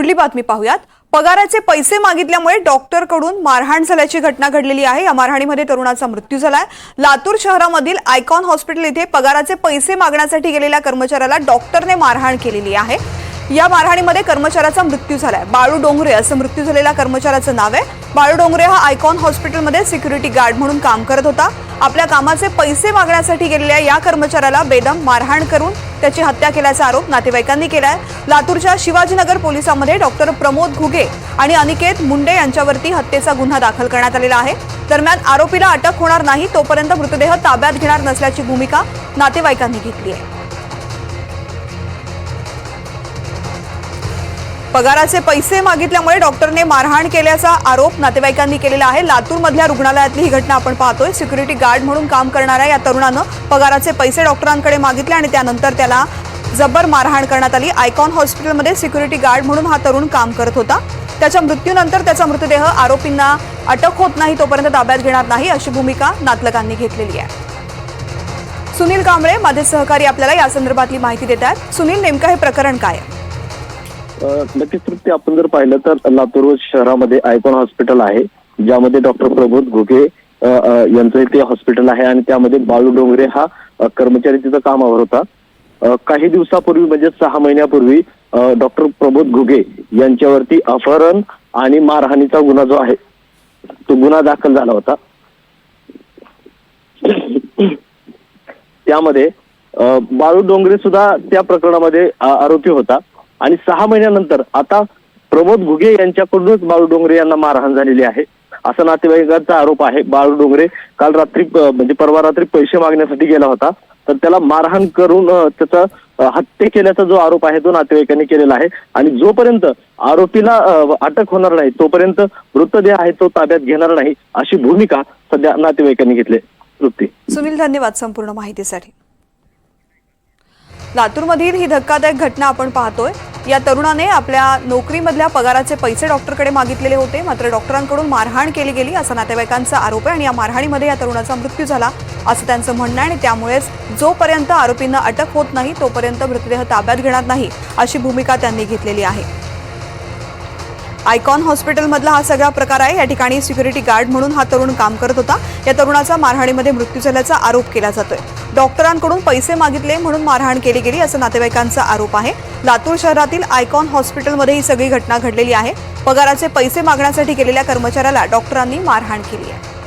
पुढली बातमी पाहूयात. पगाराचे पैसे मागितल्यामुळे डॉक्टरकडून मारहाण झाल्याची घटना घडलेली आहे. या मारहाणीमध्ये तरुणाचा मृत्यू झालाय. लातूर शहरामधील आयकॉन हॉस्पिटल इथे पगाराचे पैसे मागण्यासाठी गेलेल्या कर्मचाऱ्याला डॉक्टरने मारहाण केलेली आहे. या मारहाणीमध्ये कर्मचाऱ्याचा मृत्यू झालाय. बाळू डोंगरे असं मृत्यू झालेल्या कर्मचाऱ्याचं नाव आहे. बाळू डोंगरे हा आयकॉन हॉस्पिटलमध्ये सिक्युरिटी गार्ड म्हणून काम करत होता. आपल्या कामाचे पैसे मागण्यासाठी गेलेल्या या कर्मचाऱ्याला बेदम मारहाण करून त्याची हत्या केल्याचा आरोप नातेवाईकांनी केलाय. लातूरच्या शिवाजीनगर पोलिसांमध्ये डॉक्टर प्रमोद घुगे आणि अनिकेत मुंडे यांच्यावरती हत्येचा गुन्हा दाखल करण्यात आलेला आहे. दरम्यान आरोपीला अटक होणार नाही तोपर्यंत मृतदेह ताब्यात घेणार नसल्याची भूमिका नातेवाईकांनी घेतली आहे. पगाराचे पैसे मागितल्यामुळे डॉक्टरने मारहाण केल्याचा आरोप नातेवाईकांनी केलेला आहे. लातूरमधल्या रुग्णालयातली ही घटना आपण पाहतोय. सिक्युरिटी गार्ड म्हणून काम करणाऱ्या या तरुणानं पगाराचे पैसे डॉक्टरांकडे मागितले आणि त्यानंतर त्याला जबर मारहाण करण्यात आली. आयकॉन हॉस्पिटलमध्ये सिक्युरिटी गार्ड म्हणून हा तरुण काम करत होता. त्याच्या मृत्यूनंतर त्याचा मृतदेह आरोपींना अटक होत नाही तोपर्यंत ताब्यात घेणार नाही अशी भूमिका नातलकांनी घेतलेली आहे. सुनील कांबळे माझे सहकारी आपल्याला या संदर्भातली माहिती देत आहेत. सुनील नेमकं हे प्रकरण काय आहे? नक्कीच तृप्ती. आपण जर पाहिलं तर लातूर शहरामध्ये आयकॉन हॉस्पिटल आहे ज्यामध्ये डॉक्टर प्रबोध घुगे यांचं ते हॉस्पिटल आहे आणि त्यामध्ये बाळू डोंगरे हा कर्मचारी तिथं कामावर होता. काही दिवसापूर्वी म्हणजे सहा महिन्यापूर्वी डॉक्टर प्रबोध घुगे यांच्यावरती अपहरण आणि मारहाणीचा गुन्हा जो आहे तो गुन्हा दाखल झाला होता. त्यामध्ये बाळू डोंगरे सुद्धा त्या प्रकरणामध्ये आरोपी होता. आणि सहा महिन्यानंतर आता प्रमोद घुगे यांच्याकडूनच बाळू डोंगरे यांना मारहाण झालेली आहे. असा नातेवाईकांचा आरोप आहे. बाळू डोंगरे काल रात्री म्हणजे परवा रात्री पैसे मागण्यासाठी गेला होता. तर त्याला मारहाण करून त्याचा हत्या केल्याचा जो आरोप आहे तो नातेवाईकांनी केलेला आहे. आणि जोपर्यंत आरोपीला अटक होणार नाही तोपर्यंत मृतदेह आहे तो ताब्यात घेणार नाही अशी भूमिका सध्या नातेवाईकांनी घेतली तृप्ती. सुनील धन्यवाद संपूर्ण माहितीसाठी. लातूरमधील ही धक्कादायक घटना आपण पाहतोय. या तरुणाने आपल्या नोकरीमधल्या पगाराचे पैसे डॉक्टरकडे मागितलेले होते. मात्र डॉक्टरांकडून मारहाण केली गेली असा नातेवाईकांचा आरोप आहे आणि या मारहाणीमध्ये या तरुणाचा मृत्यू झाला असं त्यांचं म्हणणं आहे आणि त्यामुळेच जोपर्यंत आरोपींना अटक होत नाही तोपर्यंत मृतदेह ताब्यात घेणार नाही अशी भूमिका त्यांनी घेतलेली आहे. आयकॉन हॉस्पिटलमधला हा सगळा प्रकार आहे. या ठिकाणी सिक्युरिटी गार्ड म्हणून हा तरुण काम करत होता. या तरुणाचा मारहाणीमध्ये मृत्यू झाल्याचा आरोप केला जातोय. डॉक्टरांकडून पैसे मागितले म्हणून मारहाण केली गेली असं नातेवाईकांचा आरोप आहे. लातूर शहरातील आयकॉन हॉस्पिटलमध्ये ही सगळी घटना घडलेली आहे. पगाराचे पैसे मागण्यासाठी गेलेल्या कर्मचाऱ्याला डॉक्टरांनी मारहाण केली आहे.